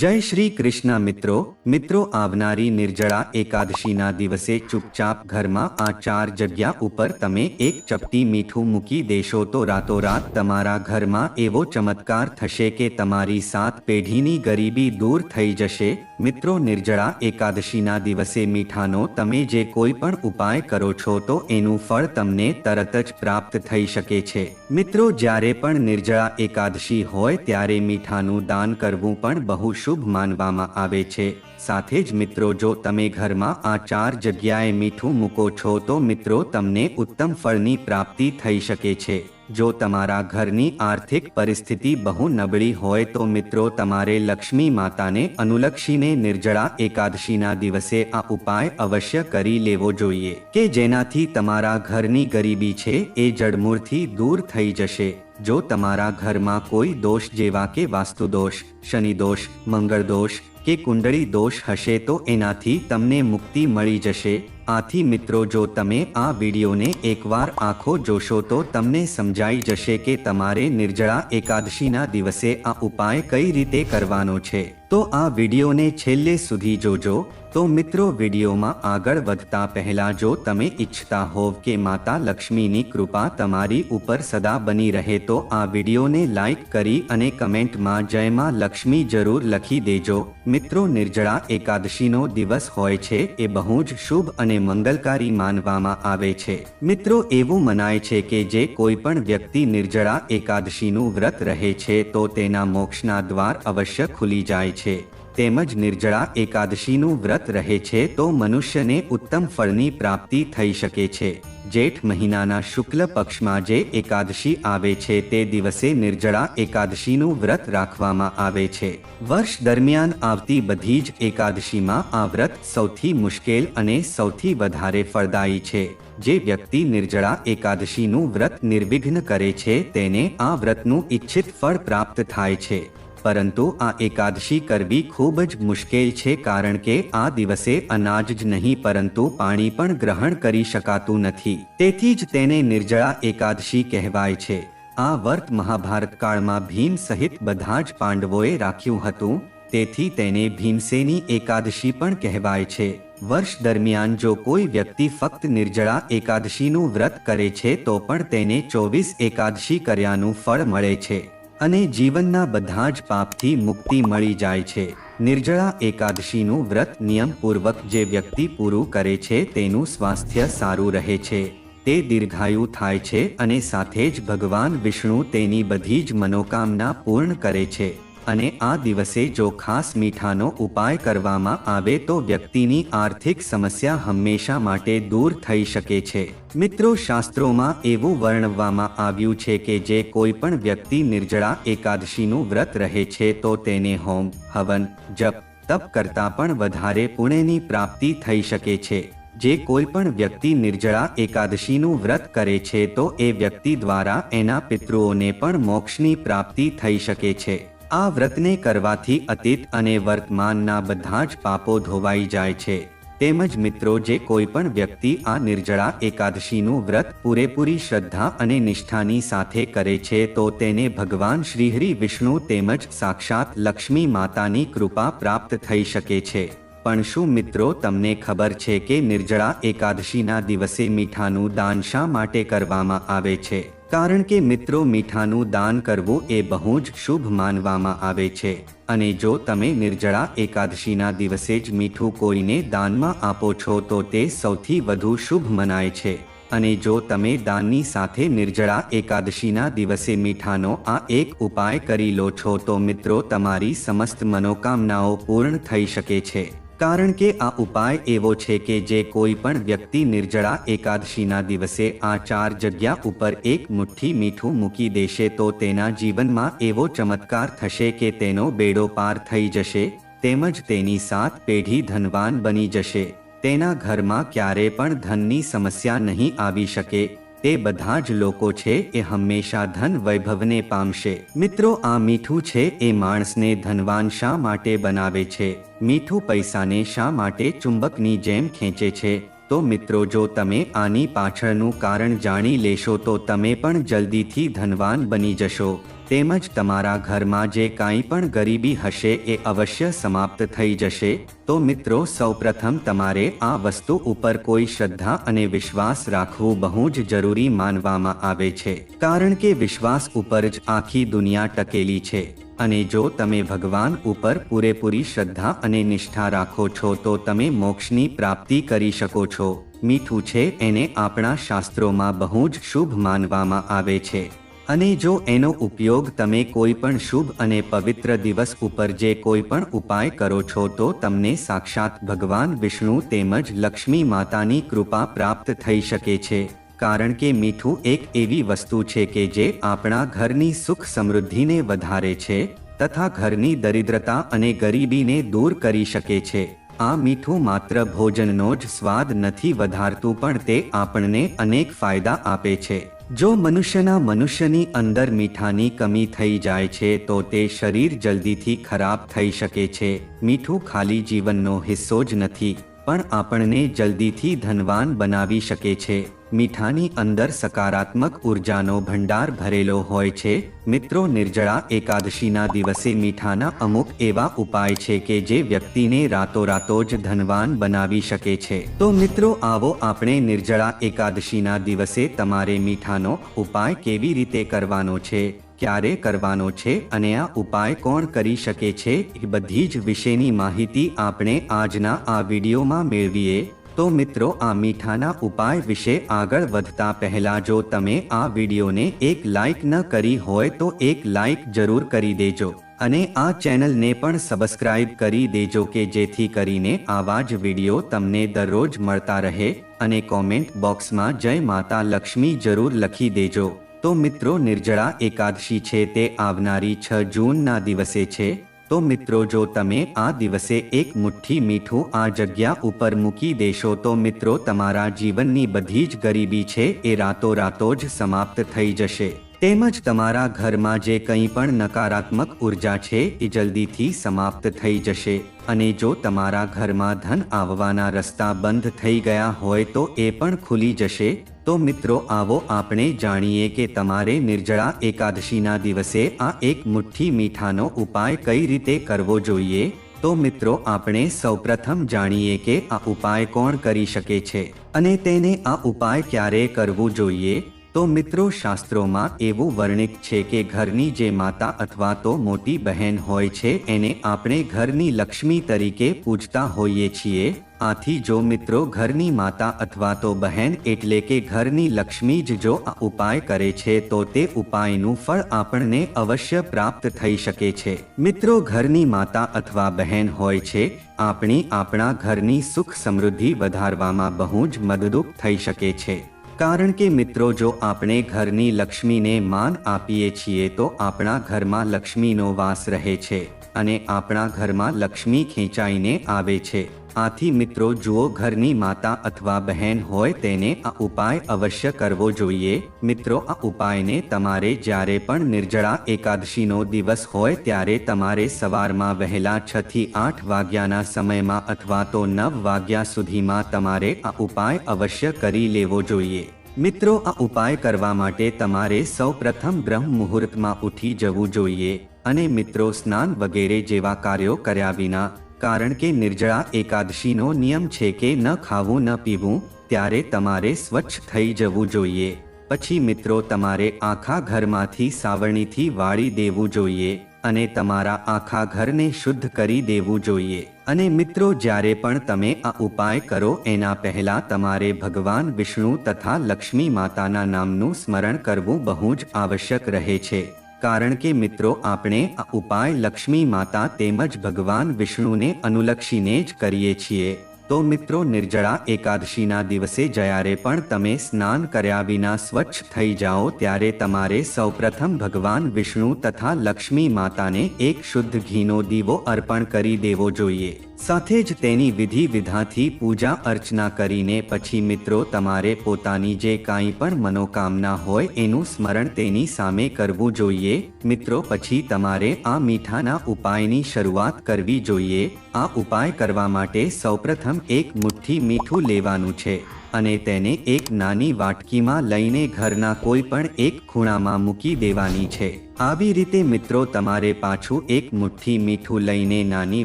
જય શ્રી કૃષ્ણ મિત્રો. મિત્રો આવનારી નિર્જળા એકાદશીના દિવસે ચૂપચાપ ઘરમાં આ ચાર જગ્યા ઉપર તમે એક ચપટી મીઠું મૂકી દેશો તો રાતોરાત તમારા ઘરમાં એવો ચમત્કાર થશે કે તમારી સાત પેઢીની ગરીબી દૂર થઈ જશે. મિત્રો નિર્જળા એકાદશીના દિવસે મીઠાનો તમે જે કોઈ પણ ઉપાય કરો છો તો એનું ફળ તમને તરત જ પ્રાપ્ત થઈ શકે છે. મિત્રો જ્યારે પણ નિર્જળા એકાદશી હોય ત્યારે મીઠાનું દાન કરવું પણ બહુ શુભ માનવામાં આવે છે. સાથે જ મિત્રો, જો તમે ઘરમાં આ ચાર જગ્યાએ મીઠું મૂકો છો, તો મિત્રો, તમને ઉત્તમ ફળની પ્રાપ્તિ થઈ શકે છે. જો તમારા ઘરની આર્થિક પરિસ્થિતિ બહુ નબળી હોય, તો મિત્રો, તમારે લક્ષ્મી માતાને, અનુલક્ષીને નિર્જળા એકાદશીના દિવસે આ ઉપાય અવશ્ય કરી લેવો જોઈએ. કે જેનાથી તમારા ઘરની ગરીબી છે, એ જડમૂળથી દૂર થઈ જશે. જો તમારા ઘરમાં કોઈ દોષ જેવા કે વાસ્તુદોષ શનિદોષ મંગળદોષ મંગળ દોષ કે કુંડળી દોષ હશે તો એનાથી તમને મુક્તિ મળી જશે. આથી મિત્રો જો તમે આ વિડીયોને એકવાર આંખો જોશો તો તમને સમજાઈ જશે કે તમારે નિર્જળા એકાદશીના દિવસે આ ઉપાય કઈ રીતે કરવાનો છે. તો આ વિડીયોને છેલ્લે સુધી જોજો. તો મિત્રો વિડીયોમાં આગળ વધતા પહેલા જો તમે ઈચ્છતા હોવ કે માતા લક્ષ્મીની કૃપા તમારી ઉપર સદા બની રહે તો આ વિડીયોને લાઈક કરી અને કમેન્ટમાં જય માં લક્ષ્મી જરૂર લખી દેજો. મિત્રો નિર્જળા એકાદશીનો દિવસ હોય છે એ બહુ જ શુભ અને મંગલકારી માનવામાં આવે છે. મિત્રો, એવું મનાય છે કે જે કોઈ પણ વ્યક્તિ નિર્જળા એકાદશીનું વ્રત રહે છે તો તેના મોક્ષના દ્વાર અવશ્ય ખુલી જાય છે. તેમજ નિર્જળા એકાદશીનું વ્રત રહે છે તો મનુષ્યને ઉત્તમ ફળની પ્રાપ્તિ થઈ શકે છે. જેઠ મહિનાના શુક્લ પક્ષમાં જે એકાદશી આવે છે તે દિવસે નિર્જળા એકાદશીનું વ્રત રાખવામાં આવે છે. વર્ષ દરમિયાન આવતી બધી જ એકાદશીમાં આ વ્રત સૌથી મુશ્કેલ અને સૌથી વધારે ફળદાયી છે. જે વ્યક્તિ નિર્જળા એકાદશીનું વ્રત નિર્વિઘ્ન કરે છે તેને આ વ્રતનું ઈચ્છિત ફળ પ્રાપ્ત થાય છે. પરંતુ આ એકાદશી કરવી ખૂબ જ મુશ્કેલ છે કારણ કે આ દિવસે અનાજ જ નહીં પરંતુ પાણી પણ ગ્રહણ કરી શકાતું નથી. તેથી જ તેને નિર્જળા એકાદશી કહેવાય છે. આ વર્ત મહાભારત કાળમાં ભીમ સહિત બધા જ પાંડવોએ રાખ્યું હતું. તેથી તેને ભીમસેની એકાદશી પણ કહેવાય છે. વર્ષ દરમિયાન જો કોઈ વ્યક્તિ ફક્ત નિર્જળા એકાદશીનું વ્રત કરે છે તો પણ તેને ચોવીસ એકાદશી કર્યાનું ફળ મળે છે. અને જીવનના બધા જ પાપથી મુક્તિ મળી જાય છે. નિર્જળા એકાદશીનું વ્રત નિયમપૂર્વક જે વ્યક્તિ પૂરું કરે છે તેનું સ્વાસ્થ્ય સારું રહે છે. તે દીર્ઘાયુ થાય છે અને સાથે જ ભગવાન વિષ્ણુ તેની બધી જ મનોકામના પૂર્ણ કરે છે. અને આ દિવસે જો ખાસ મીઠાનો ઉપાય કરવામાં આવે તો વ્યક્તિની આર્થિક સમસ્યા હંમેશા માટે દૂર થઈ શકે છે. મિત્રો, શાસ્ત્રોમાં એવું વર્ણવવામાં આવ્યું છે કે જે કોઈ પણ વ્યક્તિ નિર્જળા એકાદશીનું વ્રત રહે છે તો તેને હોમ, હવન, જપ, તપ કરતાં પણ વધારે પુણ્યની પ્રાપ્તિ થઈ શકે છે. જે કોઈ પણ વ્યક્તિ નિર્જળા એકાદશીનું વ્રત કરે છે તો એ વ્યક્તિ દ્વારા એના પિતૃઓને પણ મોક્ષની પ્રાપ્તિ થઈ શકે છે. આ વ્રતને કરવાથી અતીત અને વર્તમાનના બધા જ પાપો ધોવાઈ જાય છે. તેમજ મિત્રો, જે કોઈ પણ વ્યક્તિ આ નિર્જળા એકાદશીનું વ્રત પૂરેપૂરી શ્રદ્ધા અને નિષ્ઠાની સાથે કરે છે, તો તેને ભગવાન શ્રીહરિ વિષ્ણુ તેમજ સાક્ષાત લક્ષ્મી માતાની કૃપા પ્રાપ્ત થઈ શકે છે. પણ શું મિત્રો, તમને ખબર છે કે નિર્જળા એકાદશીના દિવસે મીઠાનું દાન શા માટે કરવામાં આવે છે? કારણ કે મિત્રો મીઠાનું દાન કરવું એ બહુ જ શુભ માનવામાં આવે છે. અને જો તમે નિર્જળા એકાદશીના દિવસે જ મીઠું કોઈને દાનમાં આપો છો તો તે સૌથી વધુ શુભ મનાય છે. અને જો તમે દાનની સાથે નિર્જળા એકાદશીના દિવસે મીઠાનો આ એક ઉપાય કરી લો છો તો મિત્રો તમારી સમસ્ત મનોકામનાઓ પૂર્ણ થઈ શકે છે. કારણ કે આ ઉપાય એવો છે કે જે કોઈ પણ વ્યક્તિ નિર્જળા એકાદશીના દિવસે આ ચાર જગ્યા ઉપર એક મુઠ્ઠી મીઠું મૂકી દેશે તો તેના જીવનમાં એવો ચમત્કાર થશે કે તેનો બેડો પાર થઈ જશે, તેમજ તેની સાત પેઢી ધનવાન બની જશે. તેના ઘરમાં ક્યારે પણ ધનની સમસ્યા નહીં આવી શકે. તે બધા જ લોકો છે એ હંમેશા ધન વૈભવને પામશે. મિત્રો, આ મીઠું છે એ માણસને ધનવાન શા માટે બનાવે છે? મીઠું પૈસાને શા માટે ચુંબકની જેમ ખેંચે છે? તો મિત્રો, જો તમે આની પાછળનું કારણ જાણી લેશો તો તમે પણ જલ્દીથી ધનવાન બની જશો. તેમજ તમારા ઘરમાં જે કાંઈ પણ ગરીબી હશે એ અવશ્ય સમાપ્ત થઈ જશે, તો મિત્રો સૌપ્રથમ તમારે આ વસ્તુ ઉપર કોઈ શ્રદ્ધા અને વિશ્વાસ રાખવું બહુ જ જરૂરી માનવામાં આવે છે. કારણ કે વિશ્વાસ ઉપર જ આખી દુનિયા ટકેલી છે. અને જો તમે ભગવાન ઉપર પૂરેપૂરી શ્રદ્ધા અને નિષ્ઠા રાખો છો, તો તમે મોક્ષની પ્રાપ્તિ કરી શકો છો. મીઠું છે, એને આપણા શાસ્ત્રોમાં બહુ જ શુભ માનવામાં આવે છે. અને જો એનો ઉપયોગ તમે કોઈ પણ શુભ અને પવિત્ર દિવસ ઉપર જે કોઈ પણ ઉપાય કરો છો તો તમને સાક્ષાત ભગવાન વિષ્ણુ તેમજ લક્ષ્મી માતાની કૃપા પ્રાપ્ત થઈ શકે છે. કારણ કે મીઠું એક એવી વસ્તુ છે કે જે આપણા ઘરની સુખ સમૃદ્ધિને વધારે છે તથા ઘરની દરિદ્રતા અને ગરીબીને દૂર કરી શકે છે. આ મીઠું માત્ર ભોજનનો જ સ્વાદ નથી વધારતું પણ તે આપણને અનેક ફાયદા આપે છે. જો મનુષ્યના મનુષ્યની અંદર મીઠાની કમી થઈ જાય છે, તો તે શરીર જલ્દીથી ખરાબ થઈ શકે છે. મીઠું ખાલી જીવનનો હિસ્સો જ નથી. પણ આપણને જલ્દીથી ધનવાન બનાવી શકે છે. મીઠાની અંદર સકારાત્મક ઉર્જાનો ભંડાર ભરેલો હોય છે. મિત્રો, નિર્જળા એકાદશીના દિવસે મીઠાના અમુક એવા ઉપાય છે કે જે વ્યક્તિને રાતોરાતો જ ધનવાન બનાવી શકે છે. તો મિત્રો, આવો આપણે નિર્જળા એકાદશીના દિવસે તમારે મીઠાનો ઉપાય કેવી રીતે કરવાનો છે? ક્યારે કરવાનો છે અને આ ઉપાય કોણ કરી શકે છે એ બધી જ વિશેની માહિતી આપણે આજના આ વિડીયોમાં મેળવીએ. તો મિત્રો, આ મીઠાના ઉપાય વિશે આગળ વધતા પહેલા જો તમે આ વિડીયોને એક લાઈક ન કરી હોય તો એક લાઈક જરૂર કરી દેજો અને આ ચેનલને પણ સબસ્ક્રાઇબ કરી દેજો કે જેથી કરીને આવા જ વીડિયો તમને દરરોજ મળતા રહે અને કોમેન્ટ બોક્સમાં જય માતા લક્ષ્મી જરૂર લખી દેજો. તો મિત્રો નિર્જળા એકાદશી છે તે આવનારી છ જૂનના દિવસે છે. તો મિત્રો જો તમે આ દિવસે એક મુઠ્ઠી મીઠું આ જગ્યા ઉપર મૂકી દેશો તો મિત્રો તમારા જીવનની બધી જ ગરીબી છે એ રાતોરાતો જ સમાપ્ત થઈ જશે. તેમજ તમારા ઘરમાં જે કંઈ પણ નકારાત્મક ઊર્જા છે એ જલ્દીથી સમાપ્ત થઈ જશે. અને જો તમારા ઘરમાં ધન આવવાના રસ્તા બંધ થઈ ગયા હોય તો એ પણ ખુલી જશે. તો મિત્રો, આવો આપણે જાણીએ કે તમારે નિર્જળા એકાદશીના દિવસે આ એક મુઠ્ઠી મીઠાનો ઉપાય કઈ રીતે કરવો જોઈએ? તો મિત્રો, આપણે સૌપ્રથમ જાણીએ કે આ ઉપાય કોણ કરી શકે છે અને તેને આ ઉપાય ક્યારે કરવું જોઈએ? તો મિત્રો, શાસ્ત્રોમાં એવું વર્ણિત છે કે ઘરની જે માતા અથવા તો મોટી બહેન હોય છે, એને આપણે ઘરની લક્ષ્મી તરીકે પૂજતા હોઈએ છીએ. આથી જો મિત્રો ઘરની માતા અથવા તો બહેન એટલે કે ઘરની લક્ષ્મી જ જો આ ઉપાય કરે છે તો તે ઉપાયનું ફળ આપણને અવશ્ય પ્રાપ્ત થઈ શકે છે. મિત્રો ઘરની માતા અથવા બહેન હોય છે, આપણી આપણા ઘરની સુખ સમૃદ્ધિ વધારવામાં બહુ જ મદદરૂપ થઈ શકે છે. કારણ કે મિત્રો જો આપણે ઘરની લક્ષ્મીને માન આપીએ છીએ તો આપણા ઘરમાં લક્ષ્મીનો વાસ રહે છે અને આપણા ઘરમાં લક્ષ્મી ખેંચાઈને આવે છે. આથી મિત્રો જુઓ ઘરની માતા અથવા બહેન હોય તેને આ ઉપાય અવશ્ય કરવો જોઈએ. મિત્રો, આ ઉપાયને તમારે જ્યારે પણ નિર્જળા એકાદશીનો દિવસ હોય ત્યારે તમારે સવારમાં વહેલા છ થી આઠ વાગ્યાના સમયમાં અથવા તો નવ વાગ્યા સુધીમાં તમારે આ ઉપાય અવશ્ય કરી લેવો જોઈએ. મિત્રો, આ ઉપાય કરવા માટે તમારે સૌ પ્રથમ બ્રહ્મ મુહૂર્તમાં ઉઠી જવું જોઈએ અને મિત્રો સ્નાન વગેરે જેવા કાર્યો કર્યા વિના કારણ કે નિર્જળા એકાદશીનો નિયમ છે કે ન ખાવું, ન પીવું, ત્યારે તમારે સ્વચ્છ થઈ જવું જોઈએ. પછી મિત્રો, તમારે આખા ઘરમાંથી સાવરણીથી વાળી દેવું જોઈએ અને તમારા આખા ઘરને શુદ્ધ કરી દેવું જોઈએ. અને મિત્રો, જ્યારે પણ તમે આ ઉપાય કરો, એના પહેલા તમારે ભગવાન વિષ્ણુ તથા લક્ષ્મી માતાના નામનું સ્મરણ કરવું બહુ જ આવશ્યક રહે છે. કારણ કે મિત્રો, આપણે આ ઉપાય લક્ષ્મી માતા તેમજ ભગવાન વિષ્ણુને અનુલક્ષીને જ કરીએ છીએ. તો મિત્રો, નિર્જળા એકાદશીના દિવસે જ્યારે પણ તમે સ્નાન કર્યા વિના સ્વચ્છ થઈ જાઓ, ત્યારે તમારે સૌપ્રથમ ભગવાન વિષ્ણુ તથા લક્ષ્મી માતાને એક શુદ્ધ ઘીનો દીવો અર્પણ કરી દેવો જોઈએ. સાથે જ તેની વિધિ વિધાથી પૂજા અર્ચના કરીને પછી મિત્રો તમારે પોતાની જે કાંઈ પણ મનોકામના હોય એનું સ્મરણ તેની સામે કરવું જોઈએ. મિત્રો પછી તમારે આ મીઠાના ઉપાયની શરૂઆત કરવી જોઈએ. આ ઉપાય કરવા માટે સૌપ્રથમ એક મુઠ્ઠી મીઠું લેવાનું છે. અને તેને એક નાની વાટકીમાં લઈને ઘરના કોઈ પણ એક ખૂણામાં મૂકી દેવાની છે. આવી રીતે મિત્રો તમારે પાછું એક મુઠ્ઠી મીઠું લઈને નાની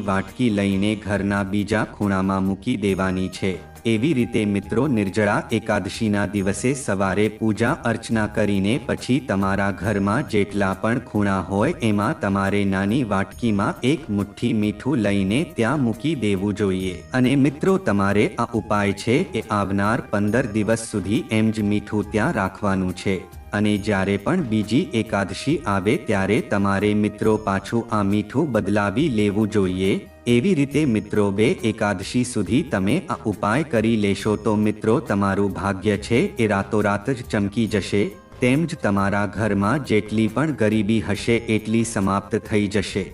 વાટકી લઈને ઘરના બીજા ખૂણામાં મૂકી દેવાની છે. એવી રીતે મિત્રો નિર્જળા એકાદશીના દિવસે સવારે પૂજા અર્ચના કરીને પછી તમારા ઘરમાં જેટલા પણ ખૂણા હોય એમાં તમારે નાની વાટકીમાં એક મુઠ્ઠી મીઠું લઈને ત્યાં મૂકી દેવું જોઈએ. અને મિત્રો તમારે આ ઉપાય છે એ આવનાર પંદર દિવસ સુધી એમ જ મીઠું ત્યાં રાખવાનું છે. અને જ્યારે પણ બીજી એકાદશી આવે ત્યારે તમારે મિત્રો પાછું આ મીઠું બદલાવી લેવું જોઈએ. એવી રીતે મિત્રો બે એકાદશી સુધી તમે આ ઉપાય કરી લેશો તો મિત્રો તમારું ભાગ્ય છે એ રાતોરાત જ ચમકી જશે. તેમ જ તમારા ઘરમાં જેટલી પણ ગરીબી હશે એટલી સમાપ્ત થઈ જશે.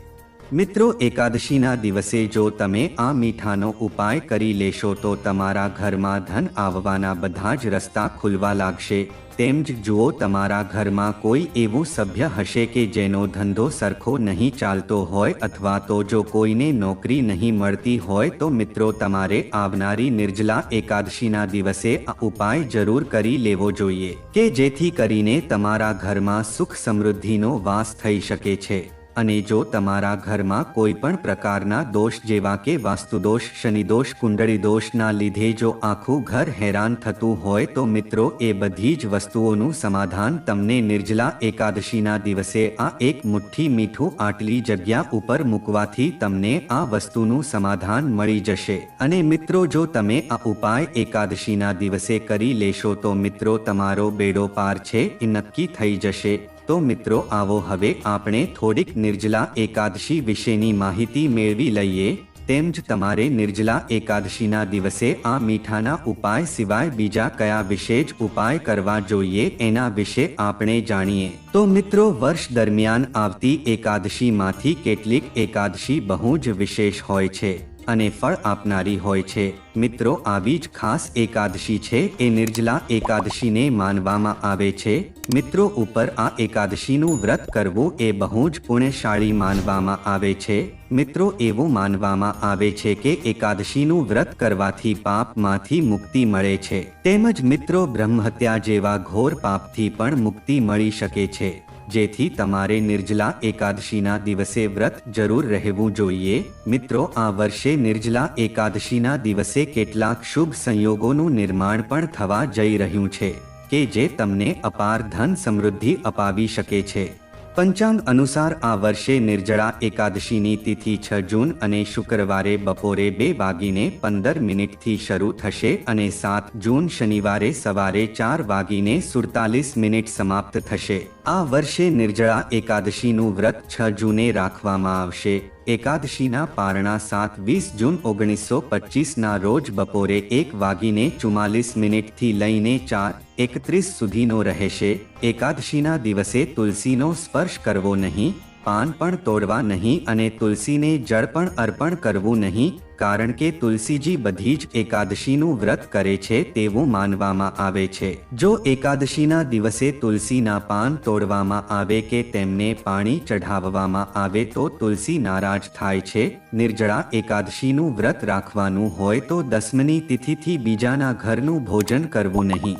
મિત્રો એકાદશીના દિવસે જો તમે આ મીઠાનો ઉપાય કરી લેશો તો તમારા ઘરમાં ધન આવવાના બધા જ રસ્તા ખુલવા લાગશે. તેમ જ જુઓ તમારા ઘરમાં કોઈ એવું સભ્ય હશે કે જેનો ધંધો સરખો નહીં ચાલતો હોય અથવા તો જો કોઈને નોકરી નહીં મળતી હોય તો મિત્રો તમારે આવનારી નિર્જલા એકાદશીના દિવસે આ ઉપાય જરૂર કરી લેવો જોઈએ કે જેથી કરીને તમારા ઘરમાં સુખ સમૃદ્ધિનો વાસ થઈ શકે છે. અને જો તમારા ઘરમાં કોઈ પણ પ્રકારના દોષ જેવા કે વાસ્તુદોષ, શનિદોષ કુંડળી દોષના લીધે જો આખું ઘર હેરાન થતું હોય તો મિત્રો એ બધી જ વસ્તુઓનું સમાધાન તમને નિર્જલા એકાદશીના દિવસે આ એક મુઠ્ઠી મીઠું આટલી જગ્યા ઉપર મૂકવાથી તમને આ વસ્તુનું સમાધાન મળી જશે. અને મિત્રો જો તમે આ ઉપાય એકાદશીના દિવસે કરી લેશો તો મિત્રો તમારો બેડો પાર છે એ નક્કી થઈ જશે. તો મિત્રો આવો હવે આપણે થોડીક નિર્જલા એકાદશી વિશેની માહિતી મેળવી લઈએ. તેમ જ તમારે નિર્જલા એકાદશીના દિવસે આ મીઠાના ઉપાય સિવાય બીજા કયા વિશે જ ઉપાય કરવા જોઈએ એના વિશે આપણે જાણીએ. તો મિત્રો વર્ષ દરમિયાન આવતી એકાદશીમાંથી કેટલીક એકાદશી બહુ જ વિશેષ હોય છે અને ફળ આપનારી હોય છે. મિત્રો આવી જ ખાસ એકાદશી છે એ નિર્જલા એકાદશીને માનવામાં આવે છે. મિત્રો ઉપર આ એકાદશીનું વ્રત કરવું એ બહુ જ પુણ્યશાળી માનવામાં આવે છે. મિત્રો એવું માનવામાં આવે છે કે એકાદશીનું વ્રત કરવાથી પાપમાંથી મુક્તિ મળે છે. તેમજ મિત્રો બ્રહ્મહત્યા જેવા ઘોર પાપથી પણ મુક્તિ મળી શકે છે. જેથી તમારે નિર્જલા એકાદશીના દિવસે વ્રત જરૂર રહેવું જોઈએ. મિત્રો આ વર્ષે નિર્જલા એકાદશીના દિવસે કેટલાક શુભ સંયોગોનું નિર્માણ પણ થવા જઈ રહ્યું છે. કે જે તમને અપાર ધન સમૃદ્ધિ અપાવી શકે છે. પંચાંગ અનુસાર આ વર્ષે નિર્જળા એકાદશીની તિથિ છ જૂન અને શુક્રવારે બપોરે બે વાગીને પંદર મિનિટથી શરૂ થશે અને સાત જૂન શનિવારે સવારે ચાર વાગીને સુડતાલીસ મિનિટ સમાપ્ત થશે. આ વર્ષે નિર્જળા એકાદશીનું વ્રત છ જૂને રાખવામાં આવશે. એકાદશીના પારણા સાત વીસ જૂન ઓગણીસો પચીસના રોજ બપોરે એક વાગીને ચુમ્માલીસ મિનિટથી લઈને ચાર એકત્રીસ સુધીનો રહેશે. એકાદશીના દિવસે તુલસીનો સ્પર્શ કરવો નહીં, પાન પણ તોડવા નહીં અને તુલસીને જળ પણ અર્પણ કરવું નહીં કારણ કે તુલસીજી બધી જ એકાદશીનું વ્રત કરે છે તેવું માનવામાં આવે છે. જો એકાદશીના દિવસે તુલસીના પાન તોડવામાં આવે કે તેમને પાણી ચઢાવવામાં આવે તો તુલસી નારાજ થાય છે. નિર્જળા એકાદશીનું વ્રત રાખવાનું હોય તો દસમની તિથિથી બીજાના ઘરનું ભોજન કરવું નહીં.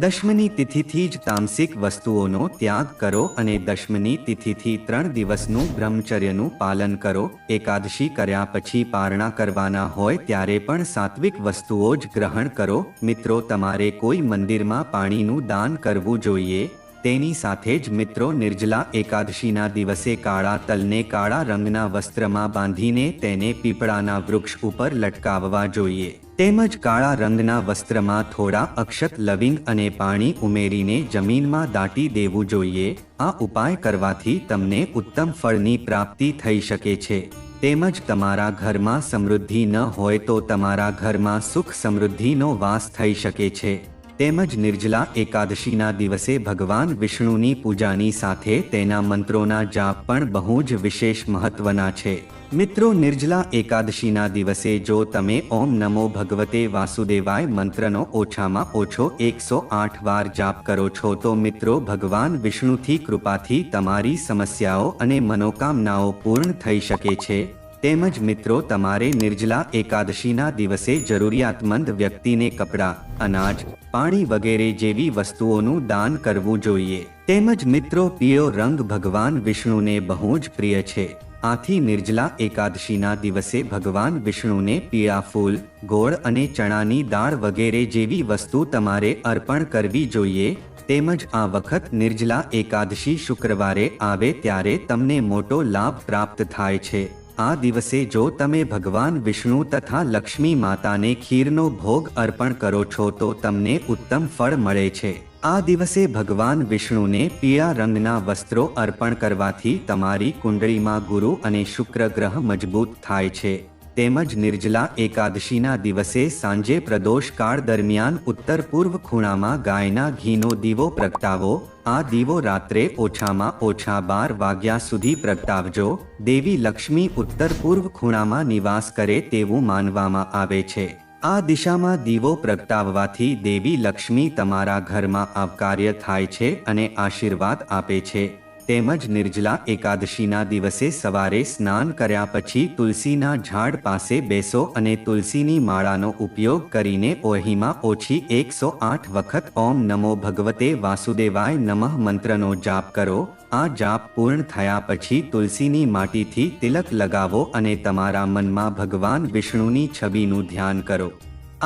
દશમની તિથિથી જ તામસિક વસ્તુઓનો ત્યાગ કરો અને દશમની તિથિથી ત્રણ દિવસનું બ્રહ્મચર્યનું પાલન કરો. એકાદશી કર્યા પછી પારણા કરવાના હોય ત્યારે પણ સાત્વિક વસ્તુઓ જ ગ્રહણ કરો. મિત્રો, તમારે કોઈ મંદિરમાં પાણીનું દાન કરવું જોઈએ? તેની સાથે જ મિત્રો નિર્જલા એકાદશીના દિવસે કાળા તલને કાળા રંગના વસ્ત્રમાં બાંધીને તેને પીપળાના વૃક્ષ ઉપર લટકાવવા જોઈએ. તેમજ કાળા રંગના વસ્ત્રમાં થોડા અક્ષત લવિંગ અને પાણી ઉમેરીને જમીનમાં દાટી દેવું જોઈએ. આ ઉપાય કરવાથી તમને ઉત્તમ ફળની પ્રાપ્તિ થઈ શકે છે. તેમજ તમારા ઘરમાં સમૃદ્ધિ ન હોય તો તમારા ઘરમાં સુખ સમૃદ્ધિનો વાસ થઈ શકે છે. તેમજ નિર્જલા એકાદશીના દિવસે ભગવાન વિષ્ણુની પૂજાની સાથે તેના મંત્રોના જાપ પણ બહુ જ વિશેષ મહત્વના છે. મિત્રો, નિર્જલા એકાદશીના દિવસે જો તમે ઓમ નમો ભગવતે વાસુદેવાય મંત્રનો ઓછામાં ઓછો એકસો આઠ વાર જાપ કરો છો, તો મિત્રો, ભગવાન વિષ્ણુથી કૃપાથી તમારી સમસ્યાઓ અને મનોકામનાઓ પૂર્ણ થઈ શકે છે. તેમજ મિત્રો, તમારે નિર્જલા એકાદશીના દિવસે જરૂરિયાતમંદ વ્યક્તિને કપડાં, અનાજ, પાણી વગેરે જેવી વસ્તુઓનું દાન કરવું જોઈએ. તેમજ મિત્રો, પીળો રંગ ભગવાન વિષ્ણુને બહુ જ પ્રિય છે. આથી નિર્જલા એકાદશીના દિવસે ભગવાન વિષ્ણુને પીળા ફૂલ, ગોળ અને ચણાની દાળ વગેરે જેવી વસ્તુ તમારે અર્પણ કરવી જોઈએ. તેમજ આ વખત નિર્જલા એકાદશી શુક્રવારે આવે ત્યારે તમને મોટો લાભ પ્રાપ્ત થાય છે. આ દિવસે જો તમે ભગવાન વિષ્ણુ તથા લક્ષ્મી માતાને ખીરનો ભોગ અર્પણ કરો છો તો તમને ઉત્તમ ફળ મળે છે. આ દિવસે ભગવાન વિષ્ણુને પીળા રંગના વસ્ત્રો અર્પણ કરવાથી તમારી કુંડળીમાં ગુરુ અને શુક્ર ગ્રહ મજબૂત થાય છે. તેમજ નિર્જલા એકાદશીના દિવસે સાંજે પ્રદોષ કાળ દરમિયાન ઉત્તર પૂર્વ ખૂણામાં ગાયના ઘીનો દીવો પ્રગટાવો. આ દીવો રાત્રે ઓછામાં ઓછા બાર વાગ્યા સુધી પ્રગટાવજો. દેવી લક્ષ્મી ઉત્તર પૂર્વ ખૂણામાં નિવાસ કરે તેવું માનવામાં આવે છે. આ દિશામાં દીવો પ્રગટાવવાથી દેવી લક્ષ્મી તમારા ઘરમાં આવકાર્ય થાય છે અને આશીર્વાદ આપે છે. તેમજ નિર્જલા એકાદશીના દિવસે સવારે સ્નાન કર્યા પછી તુલસીના ઝાડ પાસે બેસો અને તુલસીની માળાનો ઉપયોગ કરીને ઓહીમાં ઓછી એકસો આઠ વખત ઓમ નમો ભગવતે વાસુદેવાય નમઃ મંત્રનો જાપ કરો. આ જાપ પૂર્ણ થયા પછી તુલસીની માટીથી તિલક લગાવો અને તમારા મનમાં ભગવાન વિષ્ણુની છબીનું ધ્યાન કરો.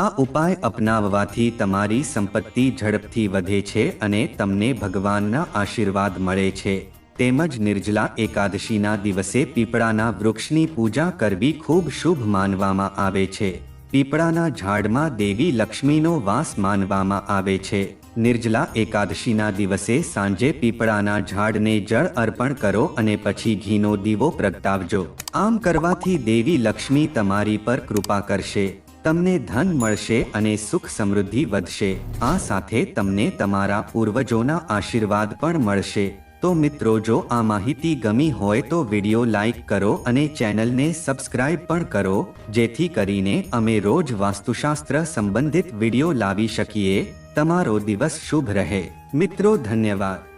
આ ઉપાય અપનાવવાથી તમારી સંપત્તિ ઝડપથી વધે છે અને તમને ભગવાનના આશીર્વાદ મળે છે. તેમજ નિર્જલા એકાદશીના દિવસે પીપળાના વૃક્ષની પૂજા કરવી ખૂબ શુભ માનવામાં આવે છે. પીપળાના ઝાડમાં દેવી લક્ષ્મીનો વાસ માનવામાં આવે છે. નિર્જલા એકાદશીના દિવસે સાંજે પીપળાના ઝાડને જળ અર્પણ કરો અને પછી ઘીનો દીવો પ્રગટાવજો. આમ કરવાથી દેવી લક્ષ્મી તમારી પર કૃપા કરશે. તમને ધન મળશે અને સુખ સમૃદ્ધિ વધશે. આ સાથે તમને તમારા પૂર્વજોના આશીર્વાદ પણ મળશે. તો મિત્રો, જો આ માહિતી ગમી હોય તો વીડિયો લાઈક કરો અને ચેનલને સબસ્ક્રાઇબ પણ કરો, જેથી કરીને અમે રોજ વાસ્તુશાસ્ત્ર સંબંધિત વીડિયો લાવી શકીએ. તમારો દિવસ શુભ રહે. મિત્રો, ધન્યવાદ.